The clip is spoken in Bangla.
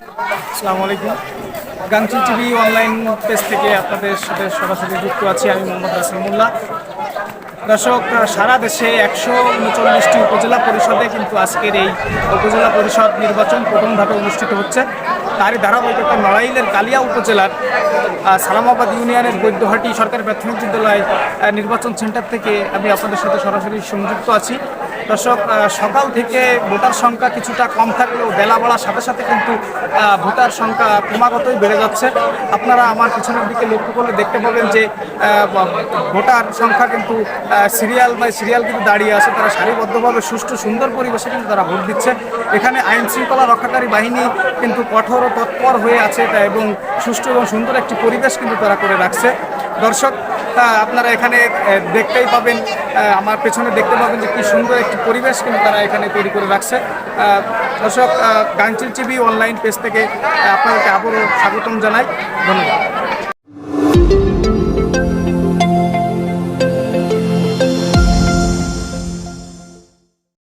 আসসালামু আলাইকুম। টিভি অনলাইন পেজ থেকে আপনাদের সাথে সরাসরি যুক্ত আছি আমি মোহাম্মদ রাসিমুল্লাহ দর্শক, সারা দেশে একশো উনচল্লিশটি উপজেলা পরিষদে কিন্তু আজকের এই উপজেলা পরিষদ নির্বাচন প্রথম ধাপে অনুষ্ঠিত হচ্ছে। তারই ধারাবাহিকতা নড়াইলের কালিয়া উপজেলার সালামাবাদ ইউনিয়নের বৈদ্যহাটি সরকারি প্রাথমিক বিদ্যালয় নির্বাচন সেন্টার থেকে আমি আপনাদের সাথে সরাসরি সংযুক্ত আছি। দর্শক সকাল থেকে ভোটার সংখ্যা কিছুটা কম থাকলেও বেলা বাড়ার সাথে সাথে কিন্তু ভোটার সংখ্যা ক্রমাগতই বেড়ে যাচ্ছে। আপনারা আমার পিছনের দিকে লক্ষ্য করলে দেখতে পাবেন যে ভোটার সংখ্যা কিন্তু সিরিয়াল বা সিরিয়াল কিন্তু দাঁড়িয়ে আছে। তারা সারিবদ্ধভাবে, সুষ্ঠু, সুন্দর পরিবেশে কিন্তু তারা ভোট দিচ্ছে। এখানে আইন শৃঙ্খলা রক্ষাকারী বাহিনী কিন্তু কঠোর ও তৎপর হয়ে আছে। এবং সুষ্ঠু এবং সুন্দর একটি পরিবেশ কিন্তু তারা করে রাখছে। দর্শক তা আপনারা এখানে দেখতেই পাবেন। আমার পেছনে দেখতে পাবেন যে কি সুন্দর একটি পরিবেশ কিন্তু তারা এখানে তৈরি করে রাখছে। দর্শক গাংচিল টিভি অনলাইন পেজ থেকে আপনাদেরকে আবারও স্বাগতম জানাই। ধন্যবাদ।